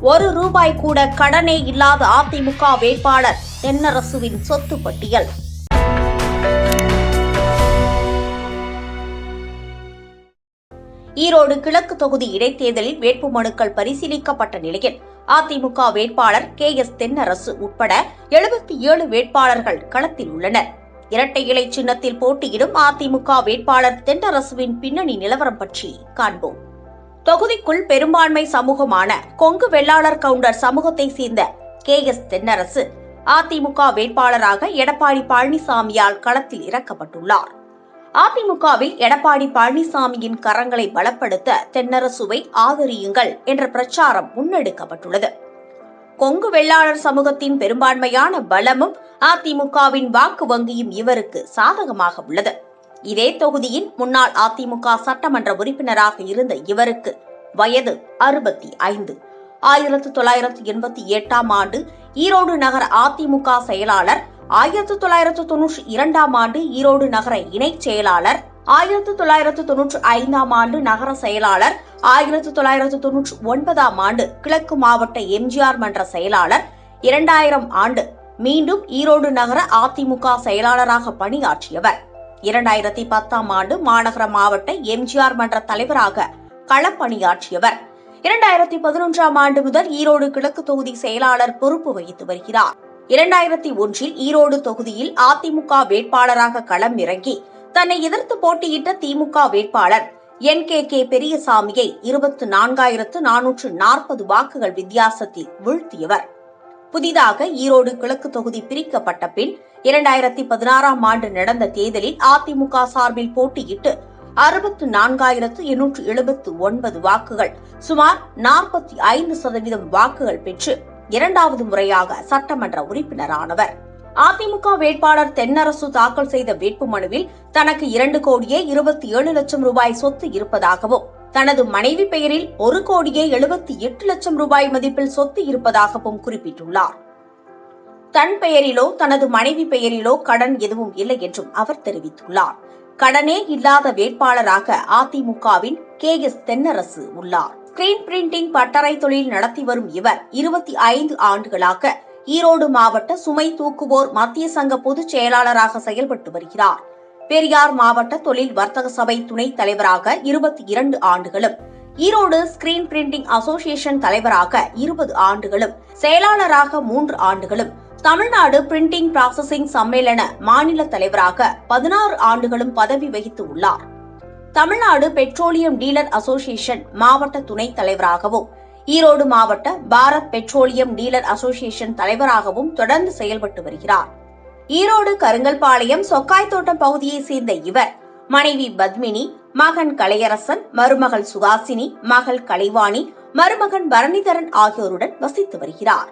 ஒரு ரூபாய் கூட கடனே இல்லாத அதிமுக வேட்பாளர் தென்னரசுவின் சொத்து பட்டியல். ஈரோடு கிழக்கு தொகுதி இடைத்தேர்தலில் வேட்புமனுக்கள் பரிசீலிக்கப்பட்ட நிலையில் அதிமுக வேட்பாளர் கே எஸ் தென்னரசு உட்பட எழுபத்தி ஏழு வேட்பாளர்கள் களத்தில் உள்ளனர். இரட்டை இலை சின்னத்தில் போட்டியிடும் அதிமுக வேட்பாளர் தென்னரசுவின் பின்னணி நிலவரம் பற்றி காண்போம். தொகுதிக்குள் பெரும்பான்மை சமூகமான கொங்கு வெள்ளாளர் கவுண்டர் சமூகத்தை சேர்ந்த கே எஸ் தென்னரசு அதிமுக வேட்பாளராக எடப்பாடி பழனிசாமியால் களத்தில் இறக்கப்பட்டுள்ளார். அதிமுகவில் எடப்பாடி பழனிசாமியின் கரங்களை பலப்படுத்த தென்னரசுவை ஆதரியுங்கள் என்ற பிரச்சாரம் முன்னெடுக்கப்பட்டுள்ளது. கொங்கு வெள்ளாளர் சமூகத்தின் பெரும்பான்மையான பலமும் அதிமுகவின் வாக்கு வங்கியும் இவருக்கு சாதகமாக உள்ளது. இதே தொகுதியின் முன்னாள் அதிமுக சட்டமன்ற உறுப்பினராக இருந்த இவருக்கு வயது அறுபத்தி ஐந்து. ஆயிரத்து தொள்ளாயிரத்து எண்பத்தி எட்டாம் ஆண்டு ஈரோடு நகர அதிமுக செயலாளர் ஆயிரத்து தொள்ளாயிரத்து தொன்னூற்றி இரண்டாம் ஆண்டு ஈரோடு நகர இணைச் செயலாளர் ஆயிரத்து தொள்ளாயிரத்து தொன்னூற்றி ஐந்தாம் ஆண்டு நகர செயலாளர் ஆயிரத்து தொள்ளாயிரத்து தொன்னூற்றி ஒன்பதாம் ஆண்டு கிழக்கு மாவட்ட எம்ஜிஆர் மன்ற செயலாளர் இரண்டாயிரம் ஆண்டு மீண்டும் ஈரோடு நகர அதிமுக செயலாளராக பணியாற்றியவர். இரண்டாயிரத்தி பத்தாம் ஆண்டு மாநகர மாவட்ட எம்ஜிஆர் மன்ற தலைவராக களப்பணியாற்றியவர். இரண்டாயிரத்தி பதினொன்றாம் ஆண்டு முதல் ஈரோடு கிழக்கு தொகுதி செயலாளர் பொறுப்பு வகித்து வருகிறார். இரண்டாயிரத்தி ஒன்றில் ஈரோடு தொகுதியில் அதிமுக வேட்பாளராக களம் இறங்கி தன்னை எதிர்த்து போட்டியிட்ட திமுக வேட்பாளர் என் கே கே பெரியசாமியை இருபத்து நான்காயிரத்து நானூற்று நாற்பது வாக்குகள் வித்தியாசத்தில் வீழ்த்தியவர். புதிதாக ஈரோடு கிழக்கு தொகுதி பிரிக்கப்பட்ட பின் இரண்டாயிரத்தி பதினாறாம் ஆண்டு நடந்த தேர்தலில் அதிமுக சார்பில் போட்டியிட்டு அறுபத்து நான்காயிரத்து எண்ணூற்று எழுபத்து ஒன்பது வாக்குகள் சுமார் நாற்பத்தி ஐந்து சதவீதம் வாக்குகள் பெற்று இரண்டாவது முறையாக சட்டமன்ற உறுப்பினரானவர். அதிமுக வேட்பாளர் தென்னரசு தாக்கல் செய்த வேட்புமனுவில் தனக்கு இரண்டு கோடியே இருபத்தி ஏழு லட்சம் ரூபாய் சொத்து இருப்பதாகவும் தனது மனைவி பெயரில் ஒரு கோடியே எழுபத்தி எட்டு லட்சம் ரூபாய் மதிப்பில் சொத்து இருப்பதாகவும் குறிப்பிட்டுள்ளார். தன் பெயரிலோ தனது மனைவி பெயரிலோ கடன் எதுவும் இல்லை என்றும் அவர் தெரிவித்துள்ளார். கடனே இல்லாத வேட்பாளராக அதிமுகவின் கே எஸ் தென்னரசு உள்ளார். ஸ்கிரீன் பிரிண்டிங் பட்டறை தொழில் நடத்தி வரும் இவர் இருபத்தி ஐந்து ஆண்டுகளாக ஈரோடு மாவட்ட சுமை தூக்குவோர் மத்திய சங்க பொதுச் செயலாளராக செயல்பட்டு வருகிறார். பெரியார் மாவட்ட தொழில் வர்த்தக சபை துணைத் தலைவராக இருபத்தி இரண்டு ஆண்டுகளும் ஈரோடு ஸ்கிரீன் பிரிண்டிங் அசோசியேஷன் தலைவராக இருபது ஆண்டுகளும் செயலாளராக மூன்று ஆண்டுகளும் தமிழ்நாடு பிரிண்டிங் ப்ராசஸிங் சம்மேளன மாநில தலைவராக பதினாறு ஆண்டுகளும் பதவி வகித்து உள்ளார். தமிழ்நாடு பெட்ரோலியம் டீலர் அசோசியேஷன் மாவட்ட துணைத் தலைவராகவும் ஈரோடு மாவட்ட பாரத் பெட்ரோலியம் டீலர் அசோசியேஷன் தலைவராகவும் தொடர்ந்து செயல்பட்டு வருகிறார். ஈரோடு கருங்கல்பாளையம் சொக்காய்த்தோட்டம் பகுதியைச் சேர்ந்த இவர். மனைவி பத்மினி மகன் கலையரசன் மருமகள் சுகாசினி மகள் கலைவாணி மருமகன் பரணிதரன் ஆகியோருடன் வசித்து வருகிறார்.